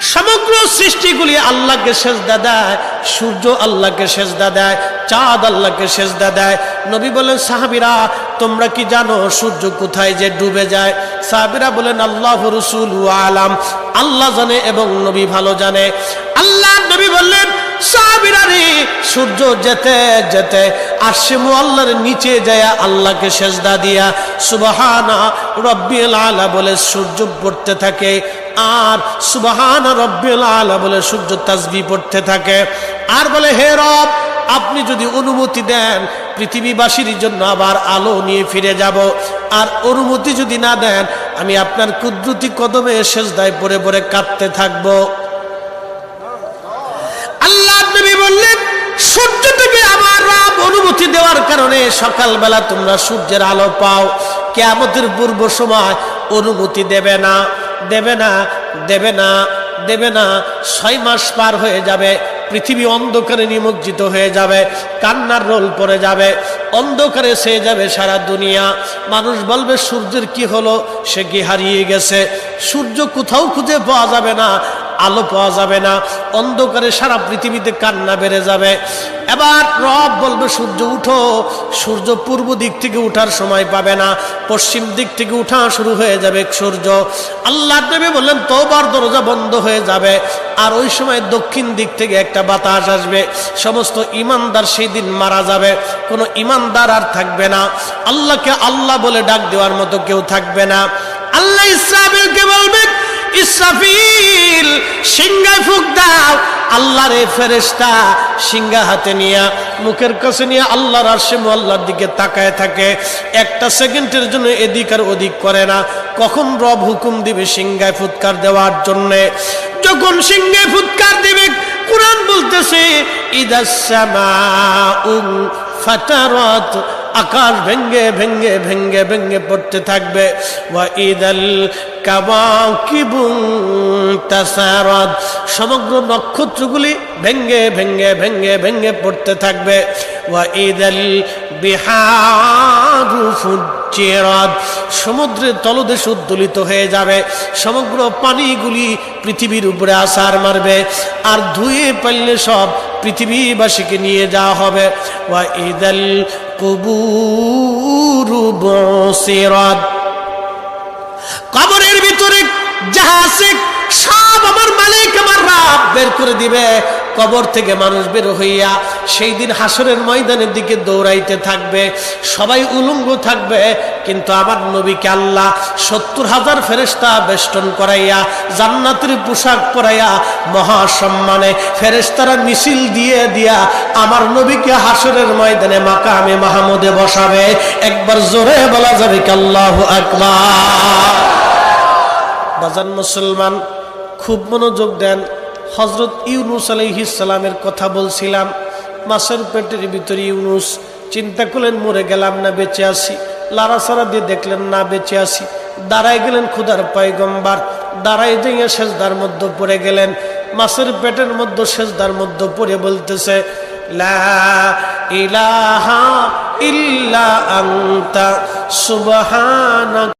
সমগ্র সৃষ্টিগুলি আল্লাহকে সেজদা দেয়, সূর্য আল্লাহকে সেজদা দেয়, চাঁদ আল্লাহকে সেজদা দেয়। নবী বলেন, সাহাবিরা, তোমরা কি জানো সূর্য কোথায় যে ডুবে যায়? সাহাবিরা বলেন, আল্লাহ রসুল আলাম, আল্লাহ জানে এবং নবী ভালো জানে। আল্লাহ নবী বললেন, সাহাবিরা রে, সূর্য যেতে যেতে আসে আল্লাহর নিচে যায় আল্লাহকে সেজদা দিয়া, সুবহানা, রব্বিল আলা বলে সূর্য পড়তে থাকে। আর সুবাহান রব্বিল আলা বলে সূর্য তাসবি পড়তে থাকে। আর বলে, হে রব, আপনি যদি অনুমতি দেন, পৃথিবীবাসীর জন্য আবার আলো নিয়ে ফিরে যাব। আর অনুমতি যদি না দেন, আমি আপনার কুদরতি কদমে সেজদায় পরে পরে কাঁদতে থাকব। আল্লাহ বললেন, সূর্য থেকে আমার রাব অনুমতি দেওয়ার কারণে সকালবেলা তোমরা সূর্যের আলো পাও। কেয়ামতের পূর্ব সময় অনুমতি দেবে না। দেবে না দেবে না দেবে না। ছয় মাস পার হয়ে যাবে, পৃথিবী অন্ধকারে নিমজ্জিত হয়ে যাবে, কান্নার রোল পড়ে যাবে, অন্ধকারে সে যাবে সারা দুনিয়া। মানুষ বলবে, সূর্যের কি হলো? সে কি হারিয়ে গেছে? সূর্য কোথাও খুঁজে পাওয়া যাবে না। আলো পাওয়া যাবে না। অন্ধকারে সারা পৃথিবীতে কান্না বেড়ে যাবে। এবার রব বলবে, সূর্য উঠো। সূর্য পূর্ব দিক থেকে উঠার সময় পাবে না। পশ্চিম দিক থেকে উঠা শুরু হয়ে যাবে সূর্য। আল্লাহ দেবে বললেন, তোবার দরজা বন্ধ হয়ে যাবে। আর ওই সময় দক্ষিণ দিক থেকে একটা বাতাস আসবে। সমস্ত ইমানদার সেই দিন মারা যাবে। কোনো ইমানদার আর থাকবে না। আল্লাহকে আল্লাহ বলে ডাক দেওয়ার মতো কেউ থাকবে না। আল্লাহ ইসরাফিলকে বলবে আল্লাহর এই ফেরেশতা সিংহা হাতে নিয়ে মুখের কাছে নিয়ে আল্লাহর আরশে আল্লাহর দিকে তাকায় থাকে। একটা সেকেন্ডের জন্য এদিক আর ওদিক করে না। কখন রব হুকুম দিবে সিংহায় ফুৎকার দেওয়ার জন্যে? যখন সিংহায় ফুৎকার দিবে, কোরআন বলতেছে ইদাসমা আকাশ ভেঙ্গে ভেঙ্গে ভেঙ্গে ভেঙ্গে পড়তে থাকবে। ওয়া ঈদাল কাওয়াকিবুন তাসারাত সমগ্র নক্ষত্রগুলি ভেঙ্গে ভেঙ্গে ভেঙ্গে ভেঙ্গে পড়তে থাকবে। সমুদ্রের তলদেশ উদ্দোলিত হয়ে যাবে। সমগ্র পানিগুলি পৃথিবীর উপরে আসার মারবে। আর ধুয়ে পারলে সব পৃথিবীবাসীকে নিয়ে যাওয়া হবে। ওয়া ঈদাল কুবুরু বসিরাত। কবরের ভিতরে মানুষ বের হইয়া সেই দিন হাসরের ময়দানের দিকে দৌড়াইতে থাকবে। সবাই থাকবে নবীকে বেষ্টন করাইয়া, জান্নাতের পোশাক পরাইয়া মহাসম্মানে ফেরেস্তারা মিছিল দিয়ে দিয়া আমার নবীকে হাসরের ময়দানে মাকামে মাহমুদে বসাবে। একবার জোরে বলা যাবে কি আল্লাহ আকবার। বাজান মুসলমান, খুব মনোযোগ দেন। হজরত ইউনুস আলহিসালামের কথা বলছিলাম। মাছের পেটের ভিতরে ইউনুস, চিন্তা করলেন, মরে গেলাম না, বেঁচে আসি লাড়াছাড়া দিয়ে দেখলেন, না, বেঁচে আসি দাঁড়ায় গেলেন ক্ষুদার পয়গম্বার। দাঁড়াই যাইয়া সেজদার মধ্যে পড়ে গেলেন। মাছের পেটের মধ্যে সেজদার মধ্যে পড়ে বলতেছে, লা ইলাহা ইল্লা আন্তা, সুবহানাক